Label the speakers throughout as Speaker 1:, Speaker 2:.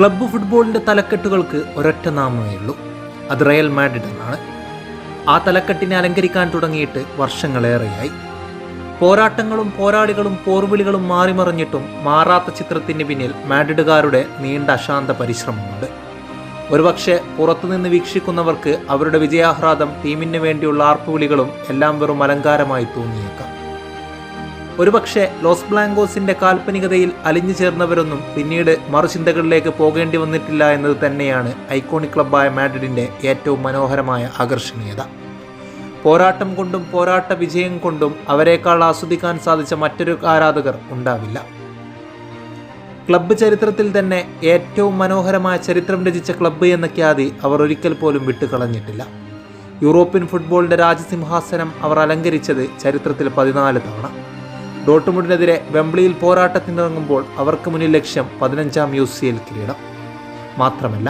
Speaker 1: Club ഫുട്ബോളിന്റെ തലക്കെട്ടുകൾക്ക് ഒരൊറ്റ നാമമേ ഉള്ളൂ. അത് റയൽ മാഡ്രിഡ് എന്നാണ്. ആ തലക്കെട്ടിനെ അലങ്കരിക്കാൻ തുടങ്ങിയിട്ട് വർഷങ്ങളേറെയായി. പോരാട്ടങ്ങളും പോരാളികളും പോർവിളികളും മാറിമറിഞ്ഞിട്ടും മാറാത്ത ചിത്രത്തിന് പിന്നിൽ മാഡ്രിഡുകാരുടെ നീണ്ട അശാന്ത പരിശ്രമമുണ്ട്. ഒരുപക്ഷെ പുറത്തുനിന്ന് വീക്ഷിക്കുന്നവർക്ക് അവരുടെ വിജയാഹ്ലാദം ടീമിന് വേണ്ടിയുള്ള ആർപ്പുവിളികളും എല്ലാം വെറും അലങ്കാരമായി തോന്നിയേക്കാം. ഒരുപക്ഷെ ലോസ് ബ്ലാങ്കോസിന്റെ കാൽപ്പനികതയിൽ അലിഞ്ഞു ചേർന്നവരൊന്നും പിന്നീട് മറുചിന്തകളിലേക്ക് പോകേണ്ടി വന്നിട്ടില്ല എന്നത് തന്നെയാണ് ഐക്കോണിക് ക്ലബ്ബായ മാഡ്രിഡിന്റെ ഏറ്റവും മനോഹരമായ ആകർഷണീയത. പോരാട്ടം കൊണ്ടും പോരാട്ട വിജയം കൊണ്ടും അവരെക്കാൾ ആസ്വദിക്കാൻ സാധിച്ച മറ്റൊരു ആരാധകർ ഉണ്ടാവില്ല. ക്ലബ്ബ് ചരിത്രത്തിൽ തന്നെ ഏറ്റവും മനോഹരമായ ചരിത്രം രചിച്ച ക്ലബ്ബ് എന്ന ഖ്യാതി അവർ ഒരിക്കൽ പോലും വിട്ടുകളഞ്ഞിട്ടില്ല. യൂറോപ്യൻ ഫുട്ബോളിന്റെ രാജസിംഹാസനം അവർ അലങ്കരിച്ചത് ചരിത്രത്തിൽ പതിനാല് തവണ. ഡോട്ടുമുണ്ടിനെതിരെ വെംബ്ലിയിൽ പോരാട്ടത്തിനിറങ്ങുമ്പോൾ അവർക്ക് മുന്നിൽ ലക്ഷ്യം പതിനഞ്ചാം യു സി എൽ കിരീടം. മാത്രമല്ല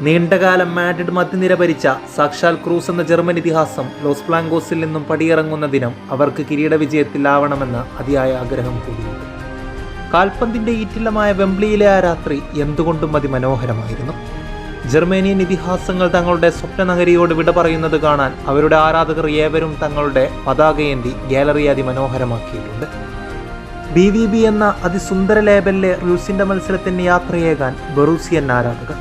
Speaker 1: നീണ്ടകാലം മാഡ്രിഡ് മധ്യനിര ഭരിച്ച സാക്ഷാൽ ക്രൂസ് എന്ന ജർമ്മൻ ഇതിഹാസം ലോസ് പ്ലാങ്കോസിൽ നിന്നും പടിയിറങ്ങുന്ന ദിനം അവർക്ക് കിരീട വിജയത്തിലാവണമെന്ന് അതിയായ ആഗ്രഹം കൂടിയുണ്ട്. കാൽപന്തിന്റെ ഈറ്റില്ലമായ വെംബ്ലിയിലെ ആ രാത്രി എന്തുകൊണ്ടും അതിമനോഹരമായിരുന്നു. ജർമ്മേനിയൻ ഇതിഹാസങ്ങൾ തങ്ങളുടെ സ്വപ്നനഗരിയോട് വിട പറയുന്നത് കാണാൻ അവരുടെ ആരാധകർ ഏവരും തങ്ങളുടെ പതാകയേന്തി ഗാലറി അതിമനോഹരമാക്കിയിട്ടുണ്ട്. ബി വി ബി എന്ന അതിസുന്ദര ലേബലിലെ റ്യൂസിന്റെ മത്സരത്തിന് യാത്രയേകാൻ ബറൂസിയൻ ആരാധകർ.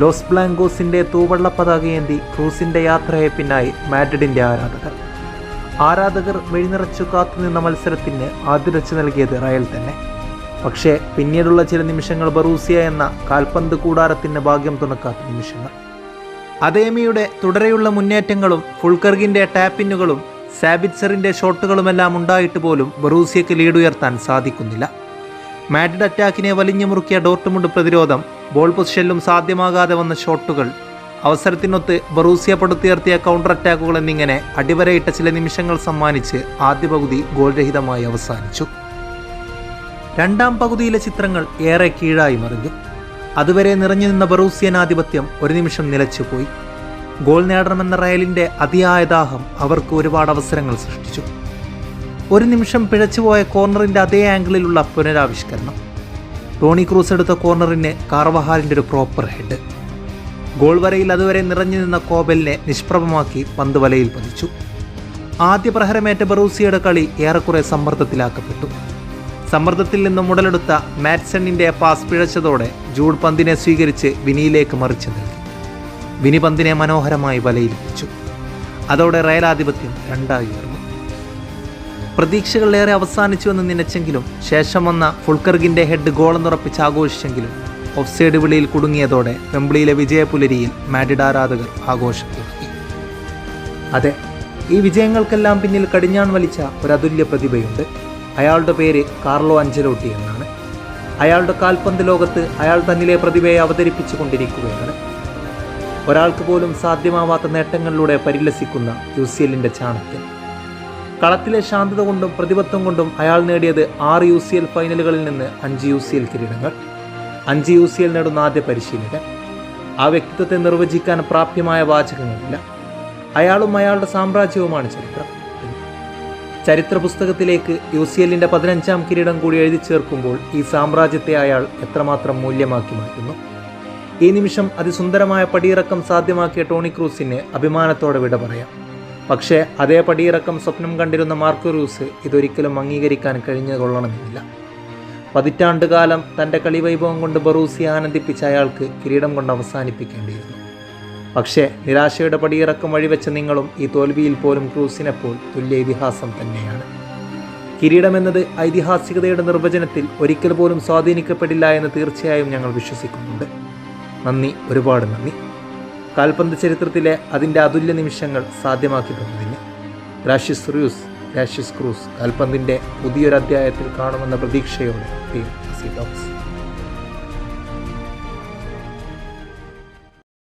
Speaker 1: ലോസ് ബ്ലാങ്കോസിന്റെ തൂവള്ള പതാകയേന്തി ക്രൂസിന്റെ യാത്രയെ പിന്നായി മാഡ്രിഡിന്റെ ആരാധകർ. ആരാധകർ വെഴിനിറച്ചു കാത്തുനിന്ന മത്സരത്തിന് ആദ്യരച്ച് നൽകിയത് റയൽ തന്നെ. പക്ഷേ പിന്നീടുള്ള ചില നിമിഷങ്ങൾ ബറൂസിയ എന്ന കാൽപന്ത് കൂടാരത്തിന്റെ ഭാഗ്യം തുണക്കാത്ത നിമിഷങ്ങൾ. അതേമിയുടെ തുടരെയുള്ള മുന്നേറ്റങ്ങളും ഫുൾക്കർഗിന്റെ ടാപ്പിന്നുകളും സാബിറ്റ്സറിന്റെ ഷോട്ടുകളുമെല്ലാം ഉണ്ടായിട്ട് പോലും ബറൂസിയയ്ക്ക് ലീഡ് ഉയർത്താൻ സാധിക്കുന്നില്ല. മാഡ്രിഡ് അറ്റാക്കിനെ വലിഞ്ഞു മുറുക്കിയ ഡോർട്ട്മുണ്ട് പ്രതിരോധം ബോൾ പൊസിഷനിലും സാധ്യമാകാതെ വന്ന ഷോട്ടുകൾ അവസരത്തിനൊത്ത് ബറൂസിയ പടുത്തുയർത്തിയ കൗണ്ടർ അറ്റാക്കുകൾ എന്നിങ്ങനെ അടിവരയിട്ട ചില നിമിഷങ്ങൾ സമ്മാനിച്ച് ആദ്യ പകുതി ഗോൾരഹിതമായി അവസാനിച്ചു. രണ്ടാം പകുതിയിലെ ചിത്രങ്ങൾ ഏറെ കീഴായി മറിഞ്ഞു. അതുവരെ നിറഞ്ഞു നിന്ന ബറൂസിയൻ ആധിപത്യം ഒരു നിമിഷം നിലച്ചുപോയി ഗോൾ നേടണമെന്ന റയലിന്റെ അതിയായ ദാഹം അവർക്ക് ഒരുപാട് അവസരങ്ങൾ സൃഷ്ടിച്ചു. ഒരു നിമിഷം പിഴച്ചുപോയ കോർണറിന്റെ അതേ ആംഗിളിലുള്ള പുനരാവിഷ്കരണം. ടോണി ക്രൂസ് എടുത്ത കോർണറിന് കാർവഹാലിന്റെ ഒരു പ്രോപ്പർ ഹെഡ്. ഗോൾ വരയിൽ അതുവരെ നിറഞ്ഞു നിന്ന കോബലിനെ നിഷ്പ്രഭമാക്കി പന്ത് വലയിൽ പതിച്ചു. ആദ്യ പ്രഹരമേറ്റ ബറൂസിയുടെ കളി ഏറെക്കുറെ സമ്മർദ്ദത്തിലാക്കപ്പെട്ടു. സമ്മർദ്ദത്തിൽ നിന്നും ഉടലെടുത്ത മാറ്റ്സണിന്റെ പാസ് പിഴച്ചതോടെ ജൂഡ് പന്തിനെ സ്വീകരിച്ച് വിനിയിലേക്ക് മറിച്ചു നൽകി വിനി പന്തിനെ മനോഹരമായി വലയിരിപ്പിച്ചു. അതോടെ റയലാധിപത്യം രണ്ടായി ഉയർന്നു. പ്രതീക്ഷകളേറെ അവസാനിച്ചുവെന്ന് നിനച്ചെങ്കിലും ശേഷം വന്ന ഫുൾക്കർഗിന്റെ ഹെഡ് ഗോളെന്നുറപ്പിച്ച് ആഘോഷിച്ചെങ്കിലും ഓഫ്സൈഡ് വിളിയിൽ കുടുങ്ങിയതോടെ വെമ്പിളിയിലെ വിജയപുലരിയിൽ മാഡ്രിഡ് ആരാധകർ ആഘോഷം തുടങ്ങി അതെ ഈ വിജയങ്ങൾക്കെല്ലാം പിന്നിൽ കടിഞ്ഞാൺ വലിച്ച ഒരു അതുല്യ പ്രതിഭയുണ്ട്. അയാളുടെ പേര് കാർലോ അഞ്ചലോട്ടി എന്നാണ്. അയാളുടെ കാൽപന്ത് ലോകത്ത് അയാൾ തന്നിലെ പ്രതിഭയെ അവതരിപ്പിച്ചു കൊണ്ടിരിക്കുകയാണ്. ഒരാൾക്ക് പോലും സാധ്യമാവാത്ത നേട്ടങ്ങളിലൂടെ പരിലസിക്കുന്ന യു സി എല്ലിന്റെ കളത്തിലെ ശാന്തത കൊണ്ടും പ്രതിബദ്ധം കൊണ്ടും അയാൾ നേടിയത് ആറ് യു സി എൽ ഫൈനലുകളിൽ നിന്ന് അഞ്ച് യു സി എൽ കിരീടങ്ങൾ അഞ്ച് യു സി എൽ നേടുന്ന ആദ്യ പരിശീലകൻ. ആ വ്യക്തിത്വത്തെ നിർവചിക്കാൻ പ്രാപ്യമായ വാചകങ്ങളില്ല. അയാളും അയാളുടെ സാമ്രാജ്യവുമാണ് ചരിത്രം. ചരിത്ര പുസ്തകത്തിലേക്ക് യു സി എല്ലിന്റെ പതിനഞ്ചാം കിരീടം കൂടി എഴുതി ചേർക്കുമ്പോൾ ഈ സാമ്രാജ്യത്തെ അയാൾ എത്രമാത്രം മൂല്യമാക്കി മാറ്റുന്നു? ഈ നിമിഷം അതിസുന്ദരമായ പടിയിറക്കം സാധ്യമാക്കിയ ടോണി ക്രൂസിന് അഭിമാനത്തോടെ വിട പറയാം. പക്ഷേ അതേ പടിയിറക്കം സ്വപ്നം കണ്ടിരുന്ന മാർക്കോ റൂസ് ഇതൊരിക്കലും അംഗീകരിക്കാൻ കഴിഞ്ഞു കൊള്ളണമെന്നില്ല പതിറ്റാണ്ടുകാലം തന്റെ കളിവൈഭവം കൊണ്ട് ബറൂസി ആനന്ദിപ്പിച്ച അയാൾക്ക് കിരീടം കൊണ്ട് അവസാനിപ്പിക്കേണ്ടിയിരുന്നു. പക്ഷേ നിരാശയുടെ പടിയിറക്കം വഴിവെച്ച നിങ്ങളും ഈ തോൽവിയിൽ പോലും ക്രൂസിനെപ്പോൾ തുല്യ ഇതിഹാസം തന്നെയാണ്. കിരീടമെന്നത് ഐതിഹാസികതയുടെ നിർവചനത്തിൽ ഒരിക്കൽ പോലും സ്വാധീനിക്കപ്പെടില്ല എന്ന് തീർച്ചയായും ഞങ്ങൾ വിശ്വസിക്കുന്നുണ്ട്. നന്ദി ഒരുപാട് നന്ദി. കാൽപന്ത് ചരിത്രത്തിലെ അതിന്റെ അതുല്യ നിമിഷങ്ങൾ സാധ്യമാക്കി തന്നതിന് ഗ്രാഷ്യസ് റ്യൂസ് ഗ്രാഷ്യസ് ക്രൂസ് കാൽപന്തിന്റെ പുതിയൊരു അധ്യായത്തിൽ കാണുമെന്ന പ്രതീക്ഷയോടെ ഡോക്സ്